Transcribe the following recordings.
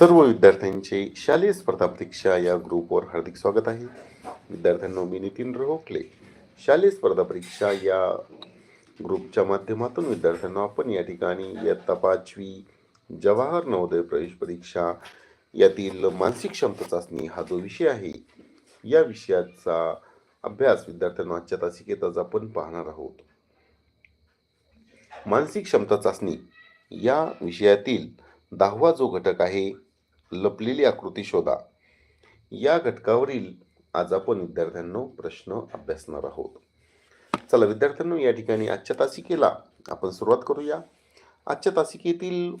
सर्व विद्यार्थ्यांचे शालेय स्पर्धा परीक्षा या ग्रुपवर हार्दिक स्वागत आहे. विद्यार्थ्यांना मी नितीन रोखले शालेय स्पर्धा परीक्षा या ग्रुपच्या माध्यमातून विद्यार्थ्यांना आपण या ठिकाणी इयत्ता पाचवी जवाहर नवोदय प्रवेश परीक्षा यातील मानसिक क्षमता चाचणी हा जो विषय आहे या विषयाचा अभ्यास विद्यार्थ्यांना आजच्या तासिकेत आपण पाहणार आहोत. मानसिक क्षमता चाचणी या विषयातील दहावा जो घटक आहे लपलेली आकृती शोधा. या घटकावरील आज आपण विद्यार्थ्यांनो प्रश्न अभ्यासणार आहोत. चला विद्यार्थ्यांनो या ठिकाणी आजच्या तासिकेला आपण सुरुवात करूया. आजच्या तासिकेतील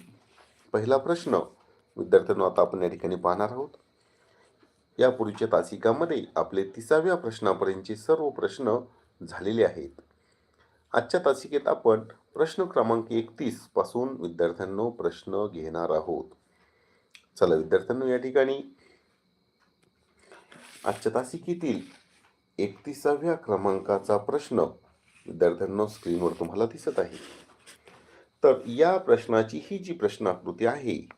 पहिला प्रश्न विद्यार्थ्यांनो आता आपण या ठिकाणी पाहणार आहोत. यापूर्वीच्या तासिकामध्ये आपले तिसाव्या प्रश्नापर्यंतचे सर्व प्रश्न झालेले आहेत. आजच्या तासिकेत आपण प्रश्न क्रमांक एकतीसपासून विद्यार्थ्यांनो प्रश्न घेणार आहोत. चला विद्यार्थ्यांनो या ठिकाणी आजच्या तासिकेतील एकतीसाव्या क्रमांकाचा प्रश्न विद्यार्थ्यांनो स्क्रीनवर तुम्हाला दिसत आहे. तर या प्रश्नाची ही जी प्रश्नाकृती आहे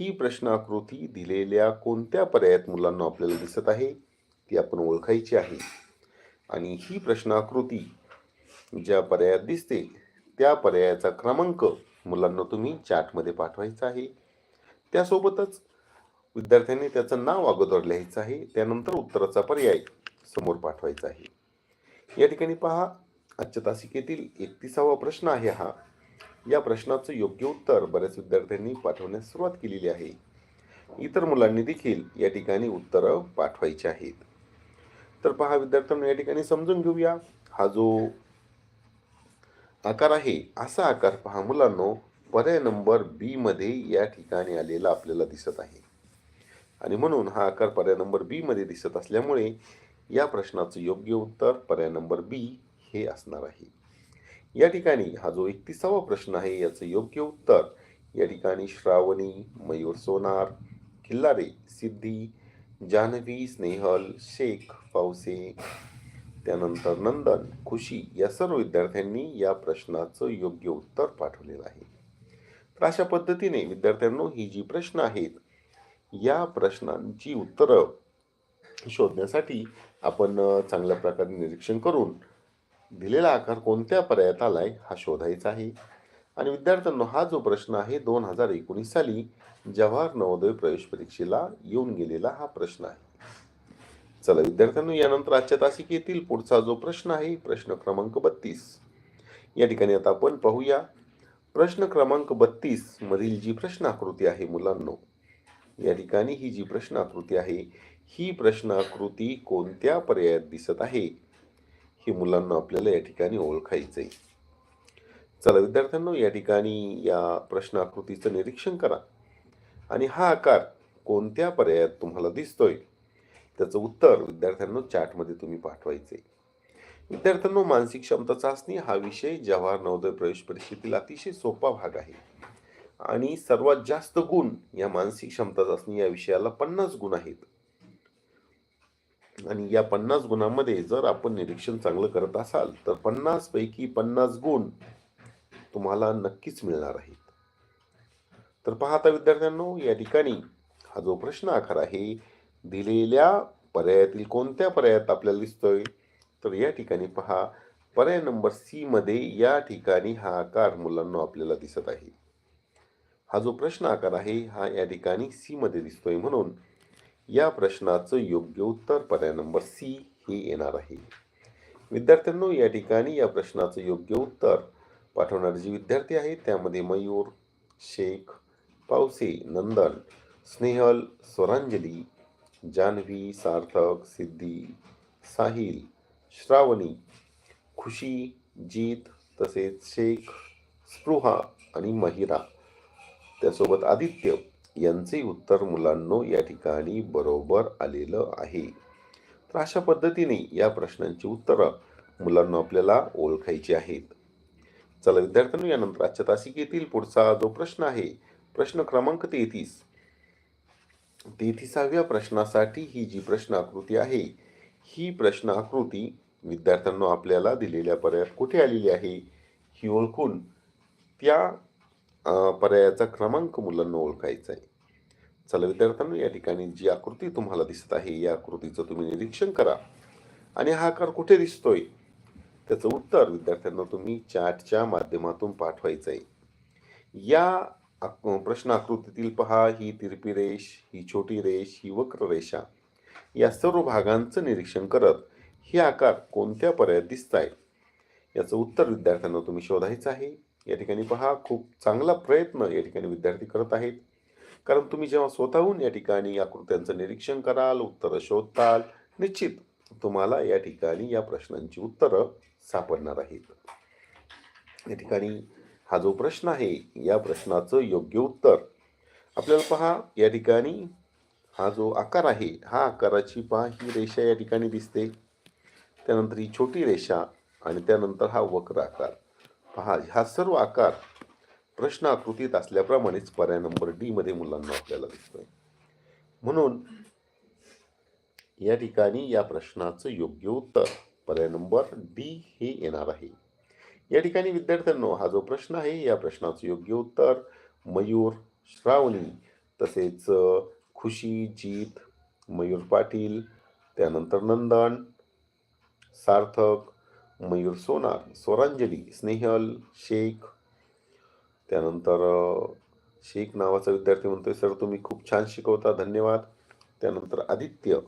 ही प्रश्नाकृती दिलेल्या कोणत्या पर्यायात मुलांना आपल्याला दिसत आहे ती आपण ओळखायची आहे. आणि ही प्रश्नाकृती ज्या पर्यायात दिसते त्या पर्यायाचा क्रमांक मुलांना तुम्ही चॅटमध्ये पाठवायचा आहे. त्यासोबतच विद्यार्थ्यांनी त्याचं नाव अगोदर लिहायचं आहे त्यानंतर उत्तराचा पर्याय समोर पाठवायचा आहे. या ठिकाणी पहा आजच्या तासिकेतील एकतीसावा प्रश्न आहे हा. या प्रश्नाचं योग्य उत्तर बऱ्याच विद्यार्थ्यांनी पाठवण्यास सुरुवात केलेली आहे. इतर मुलांनी देखील या ठिकाणी उत्तरं पाठवायची आहेत. तर पहा विद्यार्थ्यांना या ठिकाणी समजून घेऊया. हा जो आकार आहे असा आकार पहा मुलांनो. पर्याय नंबर बीमध्ये या ठिकाणी आलेला आपल्याला दिसत आहे. आणि म्हणून हा आकार पर्याय नंबर बीमध्ये दिसत असल्यामुळे या प्रश्नाचं योग्य उत्तर पर्याय नंबर बी हे असणार आहे. या ठिकाणी हा जो एकतीसावा प्रश्न आहे याचं योग्य उत्तर या ठिकाणी श्रावणी मयूर सोनार किल्लारे सिद्धी जान्हवी स्नेहल शेख पावसे त्यानंतर नंदन खुशी या सर्व विद्यार्थ्यांनी या प्रश्नाचं योग्य उत्तर पाठवलेलं आहे. तर अशा पद्धतीने विद्यार्थ्यांनो ही जी प्रश्न आहेत या प्रश्नांची उत्तरं शोधण्यासाठी आपण चांगल्या प्रकारे निरीक्षण करून दिलेला आकार कोणत्या पर्यायात आलाय हा शोधायचा आहे. आणि विद्यार्थ्यांनो हा जो प्रश्न आहे दोन हजार एकोणीस साली जवाहर नवोदय प्रवेश परीक्षेला येऊन गेलेला हा प्रश्न आहे. चला विद्यार्थ्यांनो यानंतर आजच्या तासिकेतील पुढचा जो प्रश्न आहे प्रश्न क्रमांक बत्तीस. या ठिकाणी आता आपण पाहूया प्रश्न क्रमांक बत्तीस मधील जी प्रश्न आकृती आहे मुलांनो या ठिकाणी ही जी प्रश्न आकृती आहे ही प्रश्न आकृती कोणत्या पर्यायात दिसत आहे हे मुलांना आपल्याला या ठिकाणी ओळखायचं आहे चला विद्यार्थ्यांनो या ठिकाणी या प्रश्न आकृतीचं निरीक्षण करा. आणि हा आकार कोणत्या पर्यायात तुम्हाला दिसतोय? त्याचं उत्तर विद्यार्थ्यांनो चॅटमध्ये तुम्ही पाठवायचं आहे विद्यार्थ्यांनो मानसिक क्षमता चाचणी हा विषय जवाहर नवोदय प्रवेश परीक्षेतील अतिशय सोपा भाग आहे. आणि सर्वात जास्त गुण या मानसिक क्षमता चाचणी या विषयाला पन्नास गुण आहेत. आणि या पन्नास गुणांमध्ये जर आपण निरीक्षण चांगलं करत असाल तर पन्नास पैकी पन्नास गुण तुम्हाला नक्कीच मिळणार आहेत. तर पाहता विद्यार्थ्यांनो या ठिकाणी हा जो प्रश्न आकार आहे दिलेल्या पर्यायातील कोणत्या पर्यायात आपल्याला दिसतोय? तर या ठिकाणी पहा पर्याय नंबर सी मध्ये या ठिकाणी हा आकार मुलांना आपल्याला दिसत आहे. हा जो प्रश्न आकार आहे हा या ठिकाणी सी मध्ये दिसतोय म्हणून या प्रश्नाचं योग्य उत्तर पर्याय नंबर सी हे येणार आहे. विद्यार्थ्यांनो या ठिकाणी या प्रश्नाचं योग्य उत्तर पाठवणारे जे विद्यार्थी आहेत त्यामध्ये मयूर शेख पावसे नंदन स्नेहल स्वरांजली जान्हवी सार्थक सिद्धी साहिल श्रावणी खुशी जीत तसेच शेख स्पृहा आणि महिरा. त्यासोबत आदित्य यांचे उत्तर मुलांनो या ठिकाणी बरोबर आलेलं आहे. तर अशा पद्धतीने या प्रश्नांची उत्तरं मुलांना आपल्याला ओळखायची आहेत. चला विद्यार्थ्यांनो यानंतर आजच्या तासिकेतील पुढचा जो प्रश्न आहे प्रश्न क्रमांक तेहतीस. तेहतीसाव्या प्रश्नासाठी ही जी प्रश्न आकृती आहे ही प्रश्न आकृती विद्यार्थ्यांना आपल्याला दिलेल्या पर्यायात कुठे आलेली आहे ही ओळखून त्या पर्यायाचा क्रमांक मुलांना ओळखायचा आहे. चला विद्यार्थ्यांना या ठिकाणी जी आकृती तुम्हाला दिसत आहे या आकृतीचं तुम्ही निरीक्षण करा. आणि हा आकार कुठे दिसतोय? त्याचं उत्तर विद्यार्थ्यांना तुम्ही चॅटच्या माध्यमातून पाठवायचं आहे. या आक- प्रश्न आकृतीतील पहा ही तिरपी रेष ही छोटी रेष ही वक्र रेषा या सर्व भागांचं निरीक्षण करत हे आकार कोणत्या पर्यायात दिसत आहे याचं उत्तर विद्यार्थ्यांना तुम्ही शोधायचं आहे. या ठिकाणी पहा खूप चांगला प्रयत्न या ठिकाणी विद्यार्थी करत आहेत. कारण तुम्ही जेव्हा स्वतःहून या ठिकाणी आकृत्यांचं निरीक्षण कराल उत्तरं शोधताल निश्चित तुम्हाला या ठिकाणी या प्रश्नांची उत्तरं सापडणार आहेत. या ठिकाणी हा जो प्रश्न आहे या प्रश्नाचं योग्य उत्तर. आपल्याला पहा या ठिकाणी हा जो आकार आहे हा आकाराची पहा ही रेषा या ठिकाणी दिसते. त्यानंतर ही छोटी रेषा आणि त्यानंतर हा वक्र आकार. पहा ह्या सर्व आकार प्रश्न आकृतीत असल्याप्रमाणेच पर्याय नंबर डीमध्ये मुलांना आपल्याला दिसतोय. म्हणून या ठिकाणी या प्रश्नाचं योग्य उत्तर पर्याय नंबर डी हे येणार आहे. या ठिकाणी विद्यार्थ्यांनो हा जो प्रश्न आहे या प्रश्नाचं योग्य उत्तर मयूर श्रावणी तसेच खुशी जीत मयूर पाटील त्यानंतर नंदन सार्थक मयूर सोनार स्वरांजली स्नेहल शेख. त्यानंतर शेख नावाचा विद्यार्थी म्हणतोय सर तुम्ही खूप छान शिकवता धन्यवाद. त्यानंतर आदित्य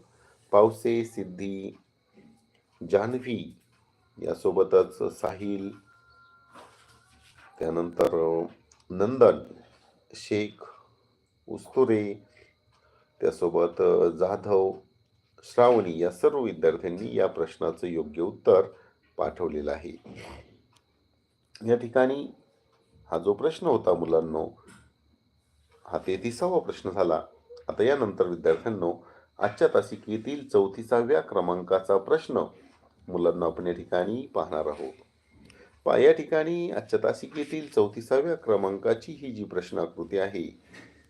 पावसे सिद्धी जान्हवी यासोबतच साहिल. त्यानंतर नंदन शेख उस्तुरे. त्यासोबत जाधव श्रावणी या सर्व विद्यार्थ्यांनी या प्रश्नाचं योग्य उत्तर पाठवलेलं आहे. या ठिकाणी हा जो प्रश्न होता मुलांनो हा तेहतीसावा प्रश्न झाला. आता यानंतर विद्यार्थ्यांनो आजच्या तासिकेतील चौतीसाव्या क्रमांकाचा प्रश्न मुलांना आपण या ठिकाणी पाहणार आहोत. पा या ठिकाणी आजच्या तासिकेतील चौतीसाव्या क्रमांकाची ही जी प्रश्न आकृती आहे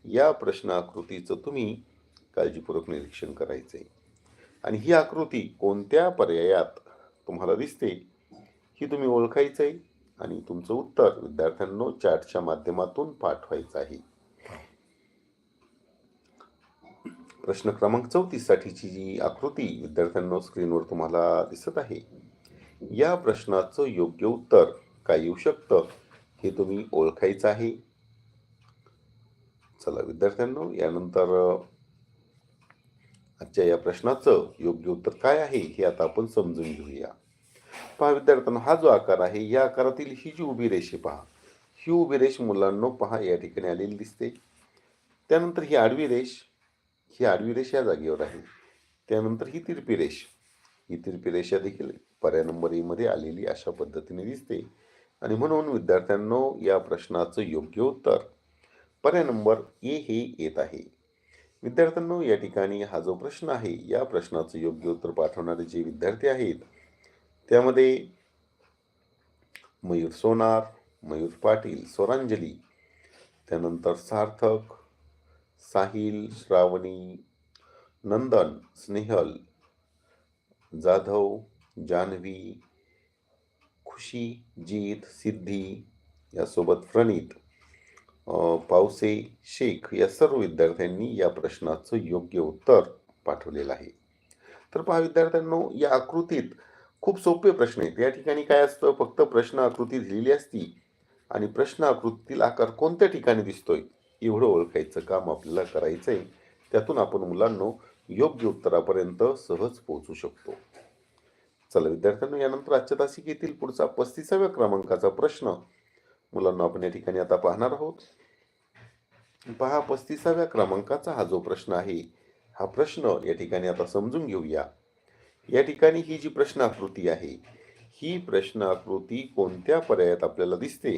या प्रश्नाकृतीचं तुम्ही काळजीपूर्वक निरीक्षण करायचं आहे आणि ही आकृती कोणत्या पर्यायात तुम्हाला दिसते ही तुम्ही ओळखायचं आहे आणि तुमचं उत्तर विद्यार्थ्यांनो चॅटच्या माध्यमातून पाठवायचं आहे. प्रश्न क्रमांक चौतीस साठीची जी आकृती विद्यार्थ्यांनो स्क्रीनवर तुम्हाला दिसत आहे या प्रश्नाचं योग्य उत्तर काय येऊ शकतं हे तुम्ही ओळखायचं आहे. चला विद्यार्थ्यांनो यानंतर आजच्या या प्रश्नाचं योग्य उत्तर काय आहे हे आता आपण समजून घेऊया. पहा विद्यार्थ्यांना हा जो आकार आहे या आकारातील ही जी उभी रेषे पहा ही उभी रेष मुलांनो पहा या ठिकाणी आलेली दिसते. त्यानंतर ही आडवी रेष ही आडवी रेष या जागेवर आहे. त्यानंतर ही तिरपी रेष ही तिरपी रेषा देखील पर्याय नंबर एमध्ये आलेली अशा पद्धतीने दिसते. आणि म्हणून विद्यार्थ्यांनो या प्रश्नाचं योग्य उत्तर पर्याय नंबर ए हे येत आहे. विद्यार्थ्यांनो या ठिकाणी हा जो प्रश्न आहे या प्रश्नाचं योग्य उत्तर पाठवणारे जे विद्यार्थी आहेत त्यामध्ये मयूर सोनार मयूर पाटील स्वरांजली त्यानंतर सार्थक साहिल श्रावणी नंदन स्नेहल जाधव जान्हवी खुशी जीत सिद्धी यासोबत प्रणित पावसे शेख या सर्व विद्यार्थ्यांनी या प्रश्नाचं योग्य उत्तर पाठवलेलं आहे. तर पहा विद्यार्थ्यांनो या आकृतीत खूप सोपे प्रश्न आहेत. या ठिकाणी काय असतं? फक्त प्रश्न आकृती दिलेली असती आणि प्रश्न आकृतीतील आकार कोणत्या ठिकाणी दिसतोय? एवढं ओळखायचं काम आपल्याला करायचं आहे त्यातून आपण मुलांनो योग्य उत्तरापर्यंत सहज पोहोचू शकतो. चला विद्यार्थ्यांनो यानंतर आजच्या तासिकेतील पुढचा पस्तीसाव्या क्रमांकाचा प्रश्न मुलांना आपण या ठिकाणी आता पाहणार आहोत. पहा पस्तीसाव्या क्रमांकाचा हा जो प्रश्न आहे हा प्रश्न या ठिकाणी आता समजून घेऊया. या ठिकाणी ही जी प्रश्न आकृती आहे ही प्रश्न आकृती कोणत्या पर्यायात आपल्याला दिसते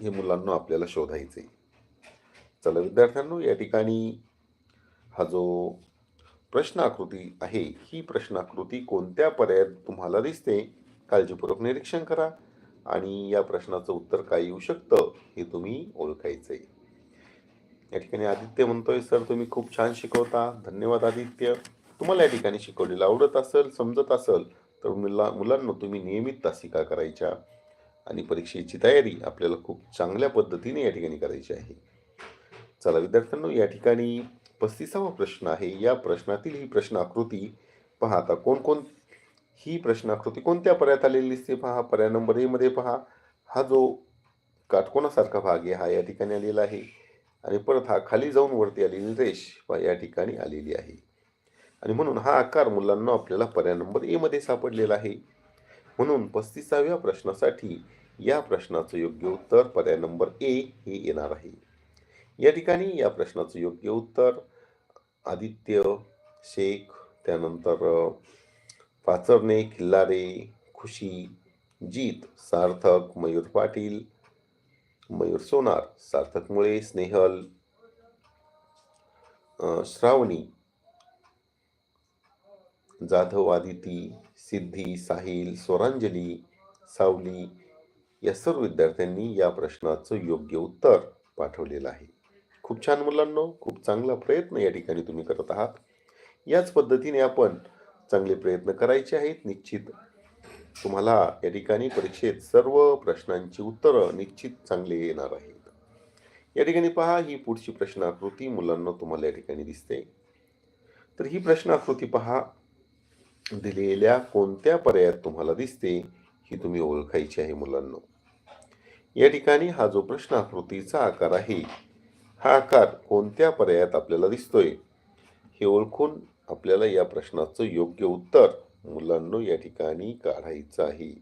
हे मुलांना आपल्याला शोधायचे चला विद्यार्थ्यांनो या ठिकाणी हा जो प्रश्न आकृती आहे ही प्रश्नाकृती कोणत्या पर्यायात तुम्हाला दिसते काळजीपूर्वक निरीक्षण करा. आणि या प्रश्नाचं उत्तर काय येऊ शकतं हे तुम्ही ओळखायचं आहे या ठिकाणी आदित्य म्हणतोय सर तुम्ही खूप छान शिकवता. धन्यवाद आदित्य. तुम्हाला या ठिकाणी शिकवलेलं आवडत असेल समजत असेल तर मुला मुलांना तुम्ही नियमित तासिका करायच्या आणि परीक्षेची तयारी आपल्याला खूप चांगल्या पद्धतीने या ठिकाणी करायची आहे. चला विद्यार्थ्यांनो या ठिकाणी पस्तीसावा प्रश्न आहे. या प्रश्नातील ही प्रश्न आकृती पहा आता कोणकोण ही प्रश्नाकृती कोणत्या पर्यायात आलेली दिसते पहा? पर्याय नंबर ए मध्ये पहा. हा जो काटकोणासारखा भाग आहे हा या ठिकाणी आलेला आहे. आणि परत हा खाली जाऊन वरती आलेली रेष पहा या ठिकाणी आलेली आहे. आणि म्हणून हा आकार मुलांना आपल्याला पर्याय नंबर ए मध्ये सापडलेला आहे. म्हणून पस्तीसाव्या प्रश्नासाठी या प्रश्नाचं योग्य उत्तर पर्याय नंबर ए हे येणार आहे. या ठिकाणी या प्रश्नाचं योग्य उत्तर आदित्य शेख त्यानंतर पाचरणे खिल्लारे खुशी जीत सार्थक मयूर पाटील मयूर सोनार सार्थक मुळे स्नेहल श्रावणी जाधव आदिती सिद्धी साहिल स्वरांजली सावली या सर्व विद्यार्थ्यांनी या प्रश्नाचं योग्य उत्तर पाठवलेलं आहे. खूप छान मुलांनो खूप चांगला प्रयत्न या ठिकाणी तुम्ही करत आहात. याच पद्धतीने आपण चांगले प्रयत्न करायचे आहेत. निश्चित तुम्हाला या ठिकाणी परीक्षेत सर्व प्रश्नांची उत्तरं निश्चित चांगले येणार आहेत. या ठिकाणी पहा ही पुढची प्रश्नाकृती मुलांना तुम्हाला या ठिकाणी दिसते. तर ही प्रश्नाकृती पहा दिलेल्या कोणत्या पर्यायात तुम्हाला दिसते ही तुम्ही ओळखायची आहे मुलांना. या ठिकाणी हा जो प्रश्नाकृतीचा आकार आहे हा आकार कोणत्या पर्यायात आपल्याला दिसतोय हे ओळखून आपल्याला या प्रश्नाचं योग्य उत्तर मुलांनो या ठिकाणी काढायचं आहे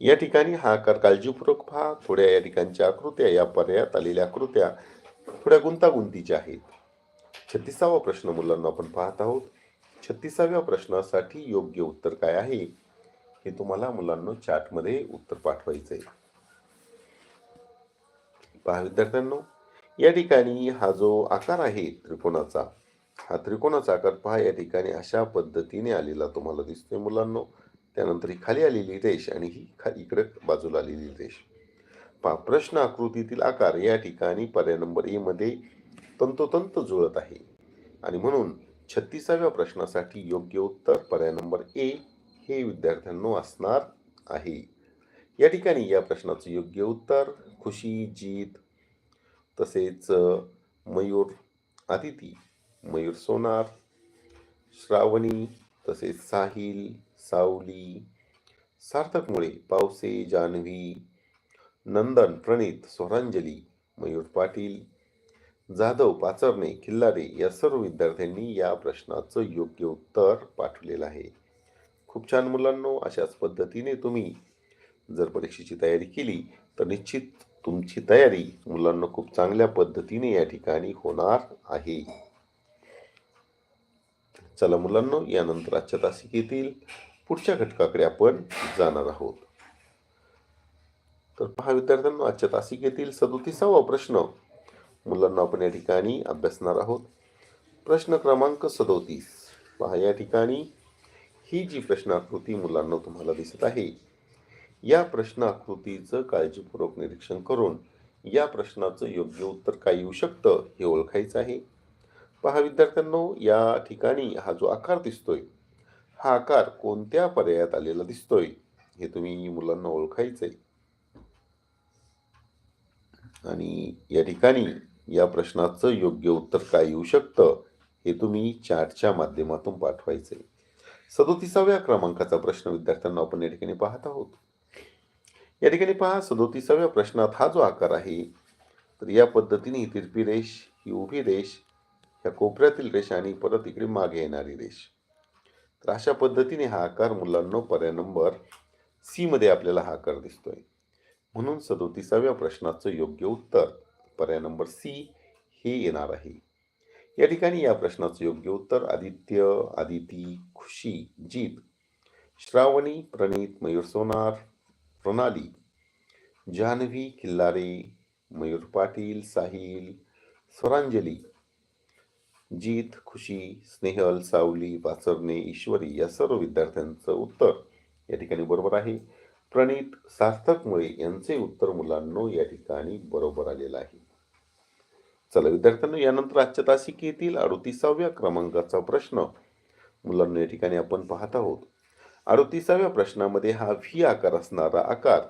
या ठिकाणी हा आकार काळजीपूर्वक पहा. थोड्या या ठिकाणच्या आकृत्या या पर्यायात आलेल्या आकृत्या थोड्या गुंतागुंतीच्या आहेत. छत्तीसावा प्रश्न मुलांना आपण पाहत आहोत. छत्तीसाव्या प्रश्नासाठी योग्य उत्तर काय आहे? हे तुम्हाला मुलांना चॅटमध्ये उत्तर पाठवायचं आहे पहा विद्यार्थ्यांनो या ठिकाणी हा जो आकार आहे त्रिकोणाचा हा त्रिकोणाचा आकार पहा या ठिकाणी अशा पद्धतीने आलेला तुम्हाला दिसतोय मुलांनो. त्यानंतर ही खाली आलेली रेष आणि ही खाली इकडे बाजूला आलेली रेष. पहा प्रश्न आकृतीतील आकार या ठिकाणी पर्याय नंबर ए मध्ये तंतोतंत जुळत आहे. आणि म्हणून छत्तीसाव्या प्रश्नासाठी योग्य उत्तर पर्याय नंबर ए हे विद्यार्थ्यांनो असणार आहे. या ठिकाणी या प्रश्नाचं योग्य उत्तर खुशी जीत तसेच मयूर आदिती मयूर सोनार श्रावणी तसेच साहिल सावली सार्थक मुळे पावसे जान्हवी नंदन प्रणित स्वरांजली मयूर पाटील जाधव पाचरणे खिल्लारे या सर्व विद्यार्थ्यांनी या प्रश्नाचं योग्य उत्तर पाठवलेलं आहे. खूप छान मुलांनो अशाच पद्धतीने तुम्ही जर परीक्षेची तयारी केली तर निश्चित तुमची तयारी मुलांना खूप चांगल्या पद्धतीने या ठिकाणी होणार आहे. चला मुलांनो यानंतर आजच्या तासिकेतील पुढच्या घटकाकडे आपण जाणार आहोत. तर पहा विद्यार्थ्यांना आजच्या तासिकेतील सदोतीसावा प्रश्न. मुलांना आपण या ठिकाणी अभ्यासणार आहोत. प्रश्न क्रमांक सदोतीस. पहा या ठिकाणी ही जी प्रश्नाकृती मुलांना तुम्हाला दिसत आहे या प्रश्नाकृतीचं काळजीपूर्वक निरीक्षण करून या प्रश्नाचं योग्य उत्तर काय येऊ शकतं हे ओळखायचं आहे. पहा विद्यार्थ्यांनो या ठिकाणी हा जो आकार दिसतोय हा आकार कोणत्या पर्यायात आलेला दिसतोय हे तुम्ही मुलांना ओळखायचंय. आणि या ठिकाणी या प्रश्नाचं योग्य उत्तर काय येऊ शकतं हे तुम्ही चॅटच्या माध्यमातून पाठवायचंय. सदोतीसाव्या क्रमांकाचा प्रश्न विद्यार्थ्यांना आपण या ठिकाणी पाहत आहोत. या ठिकाणी पहा सदोतीसाव्या प्रश्नात हा जो आकार आहे तर या पद्धतीने ही तिरपी रेष ही उभी रेष ह्या कोपऱ्यातील रेष आणि परत इकडे मागे येणारी रेष. तर अशा पद्धतीने हा आकार मुलांना पर्याय नंबर सीमध्ये आपल्याला हा आकार दिसतोय. म्हणून सदोतीसाव्या प्रश्नाचं योग्य उत्तर पर्याय नंबर सी हे येणार आहे. या ठिकाणी या प्रश्नाचं योग्य उत्तर आदित्य आदिती खुशी जीत श्रावणी प्रणीत मयूर सोनार प्रणाली. जान्हवी खिल्लारे मयूर पाटील साहिल स्वरांजली. जीत खुशी स्नेहल सावली वासरणे ईश्वरी या सर्व विद्यार्थ्यांचं उत्तर या ठिकाणी बरोबर आहे. प्रणित सार्थक मुळे यांचे उत्तर मुलांनो या ठिकाणी बरोबर आलेलं आहे. चला विद्यार्थ्यांनो यानंतर आजच्या तासिकेतील अडतीसाव्या क्रमांकाचा प्रश्न मुलांना या ठिकाणी आपण पाहत आहोत. अडतीसाव्या प्रश्नामध्ये हा व्ही आकार असणारा आकार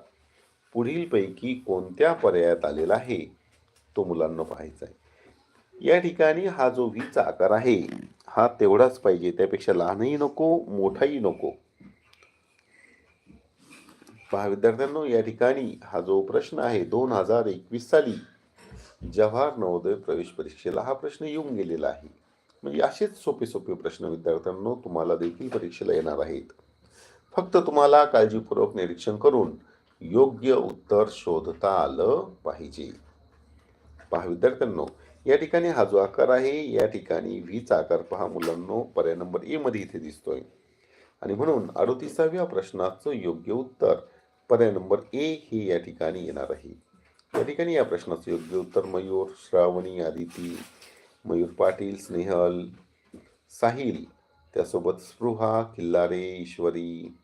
पुढीलपैकी कोणत्या पर्यायात आलेला आहे? तो मुलांना पाहायचा आहे. या ठिकाणी हा जो व्हीचा आकार आहे हा तेवढाच पाहिजे. त्यापेक्षा लहानही नको मोठाही नको. पहा विद्यार्थ्यांनो या ठिकाणी हा जो प्रश्न आहे दोन हजार एकवीस साली जवाहर नवोदय प्रवेश परीक्षेला हा प्रश्न येऊन गेलेला आहे. म्हणजे असेच सोपे सोपे प्रश्न विद्यार्थ्यांनो तुम्हाला देखील परीक्षेला येणार आहेत. फक्त तुम्हाला काळजीपूर्वक निरीक्षण करून योग्य उत्तर शोधता आलं पाहिजे. पहा विद्यार्थ्यांनो या ठिकाणी हा जो आकार आहे या ठिकाणी व्हीचा आकार पहा मुलांनो पर्याय नंबर ए मध्ये इथे दिसतोय. आणि म्हणून अडोतीसाव्या प्रश्नाचं योग्य उत्तर पर्याय नंबर ए हे या ठिकाणी येणार आहे. या ठिकाणी या प्रश्नाचं योग्य उत्तर मयूर श्रावणी आदिती मयूर पाटील स्नेहल साहिल त्यासोबत स्पृहा किल्लारे ईश्वरी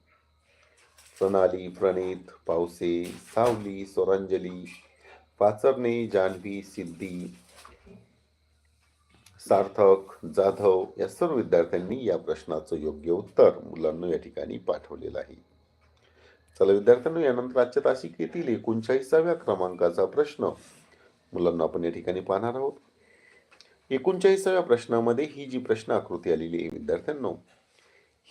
प्रणाली प्रणीत पावसे सावली सोरांजली पाचरणे जान्हवी सिद्धी सार्थक जाधव या सर्व विद्यार्थ्यांनी या प्रश्नाचं योग्य उत्तर मुलांना या ठिकाणी पाठवलेलं आहे. चला विद्यार्थ्यांनो यानंतर आजच्या तासिकेतील एकोणचाळीसाव्या क्रमांकाचा प्रश्न मुलांना आपण या ठिकाणी पाहणार आहोत. एकोणचाळीसाव्या प्रश्नामध्ये ही जी प्रश्न आकृती आलेली आहे विद्यार्थ्यांनो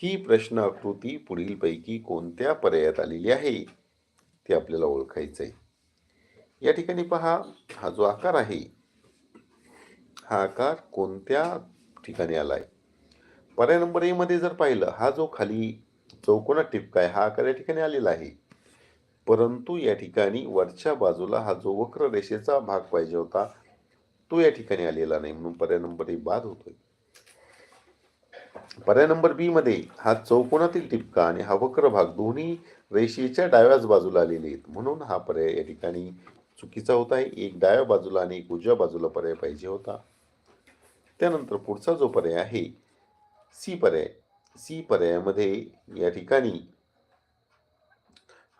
ही प्रश्न आकृती पुढीलपैकी कोणत्या पर्यायात आलेली आहे ते आपल्याला ओळखायचं आहे या ठिकाणी पहा हा जो आकार आहे हा आकार कोणत्या ठिकाणी आलाय? पर्याय नंबर एमध्ये जर पाहिलं हा जो खाली चौकोनात टिपका आहे हा आकार या ठिकाणी आलेला आहे. परंतु या ठिकाणी वरच्या बाजूला हा जो वक्र रेषेचा भाग पाहिजे होता तो या ठिकाणी आलेला नाही म्हणून पर्याय नंबर ए बाद होतोय. पर्याय नंबर बी मध्ये हा चौकोनातील टिपका आणि हा वक्र भाग दोन्ही रेषेच्या डाव्याच बाजूला आलेले आहेत. म्हणून हा पर्याय या ठिकाणी चुकीचा होता. आहे एक डाव्या बाजूला आणि एक उजव्या बाजूला पर्याय पाहिजे होता. त्यानंतर पुढचा जो पर्याय आहे सी पर्याय. सी पर्यायामध्ये या ठिकाणी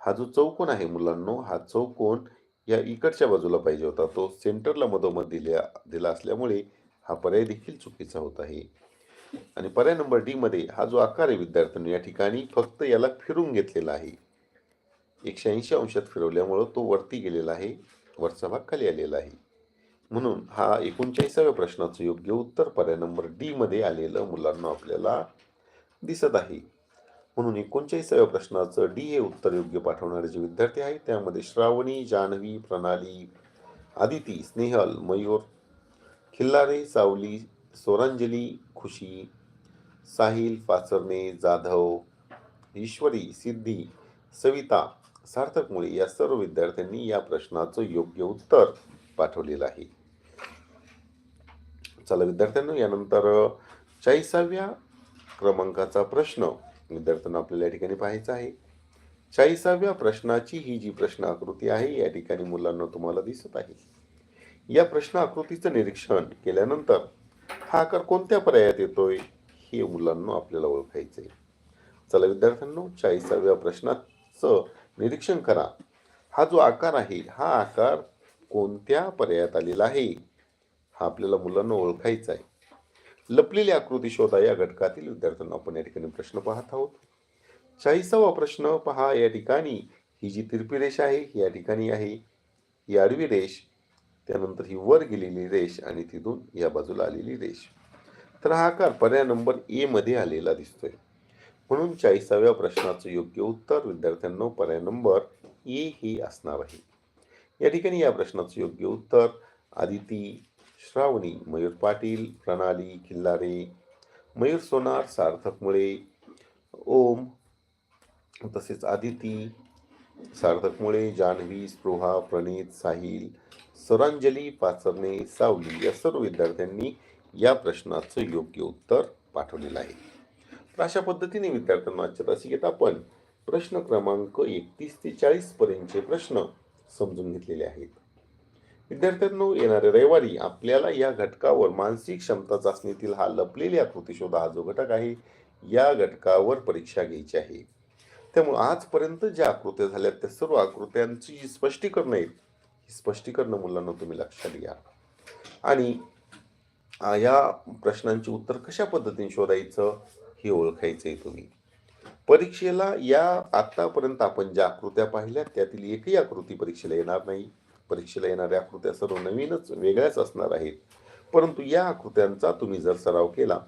हा जो चौकोन आहे मुलांनो हा चौकोन या इकडच्या बाजूला पाहिजे होता. तो सेंटरला मधोमध दिल्या दिला असल्यामुळे हा पर्याय देखील चुकीचा होत आहे. आणि पर्याय नंबर डी मध्ये हा जो आकार आहे विद्यार्थ्यांनी या ठिकाणी फक्त याला फिरून घेतलेला आहे. एकशे ऐंशी अंशात फिरवल्यामुळं तो वरती गेलेला आहे वरचा भाग खाली आलेला आहे. म्हणून हा एकोणचाळीसाव्या प्रश्नाचं योग्य उत्तर पर्याय नंबर डी मध्ये आलेलं मुलांना आपल्याला दिसत आहे. म्हणून एकोणचाळीसाव्या प्रश्नाचं डी हे उत्तर योग्य पाठवणारे जे विद्यार्थी आहेत त्यामध्ये श्रावणी जान्हवी प्रणाली आदिती स्नेहल मयूर खिल्लारे सावली स्वरांजली खुशी साहिल पाचरणे जाधव ईश्वरी सिद्धी सविता सार्थक मुळे या सर्व विद्यार्थ्यांनी या प्रश्नाचं योग्य उत्तर पाठवलेलं आहे. चला विद्यार्थ्यांनो यानंतर चाळीसाव्या क्रमांकाचा प्रश्न विद्यार्थ्यांना आपल्याला या ठिकाणी पाहायचा आहे. चाळीसाव्या प्रश्नाची ही जी प्रश्न आकृती आहे या ठिकाणी मुलांना तुम्हाला दिसत आहे. या प्रश्न आकृतीचं निरीक्षण केल्यानंतर हा आकार कोणत्या पर्यायात येतोय हे मुलांना आपल्याला ओळखायचं आहे चला विद्यार्थ्यांनो चाळीसाव्या प्रश्नाचं निरीक्षण करा. हा जो आकार आहे हा आकार कोणत्या पर्यायात आलेला आहे हा आपल्याला मुलांना ओळखायचा आहे लपलेली आकृती शोधा या घटकातील विद्यार्थ्यांना आपण या ठिकाणी प्रश्न पाहत आहोत. चाळीसावा प्रश्न पहा या ठिकाणी ही जी तिरपी रेष आहे ही या ठिकाणी आहे ही आडवी रेष. त्यानंतर ही वर गेलेली रेष आणि तिथून या बाजूला आलेली रेष. तर हा आकार पर्याय नंबर ए मध्ये आलेला दिसतोय. म्हणून चाळीसाव्या प्रश्नाचं योग्य उत्तर विद्यार्थ्यांना पर्याय नंबर ए हे असणार आहे. या ठिकाणी या प्रश्नाचं योग्य उत्तर आदिती श्रावणी मयूर पाटील प्रणाली खिल्लारे मयूर सोनार सार्थक मुळे ओम तसेच आदिती सार्थक मुळे जान्हवी स्पृहा प्रणीत साहिल सरांजली पाचरणे सावली या सर्व विद्यार्थ्यांनी या प्रश्नाचं योग्य उत्तर पाठवलेलं आहे. तर अशा पद्धतीने विद्यार्थ्यांना आजच्या तासिकेत आपण प्रश्न क्रमांक एकतीस ते चाळीस पर्यंतचे प्रश्न समजून घेतलेले आहेत. विद्यार्थ्यांनो येणाऱ्या रविवारी आपल्याला या घटकावर मानसिक क्षमता चाचणीतील हा लपलेली आकृतीशोधा हा जो घटक आहे या घटकावर परीक्षा घ्यायची आहे. त्यामुळे आजपर्यंत ज्या आकृत्या झाल्या त्या सर्व आकृत्यांची जी स्पष्टीकरण आहेत ही स्पष्टीकरण मुलांना तुम्ही लक्षात घ्या. आणि या प्रश्नांची उत्तर कशा पद्धतीने शोधायचं हे ओळखायचं आहे तुम्ही. परीक्षेला या आतापर्यंत आपण ज्या आकृत्या पाहिल्या त्यातील एकही आकृती परीक्षेला येणार नाही. परीक्षेला येणाऱ्या आकृत्या सर्व नवीनच वेगळ्याच असणार आहेत. परंतु या आकृत्यांचा तुम्ही जर सराव केला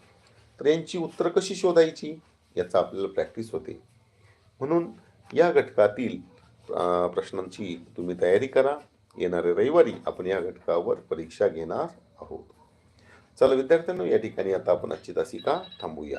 तर यांची उत्तरं कशी शोधायची? याचा आपल्याला प्रॅक्टिस होते. म्हणून या घटकातील प्रश्नांची तुम्ही तयारी करा. येणाऱ्या रविवारी आपण या घटकावर परीक्षा घेणार आहोत. चला विद्यार्थ्यांनो या ठिकाणी आता आपण आजची तासिका थांबूया.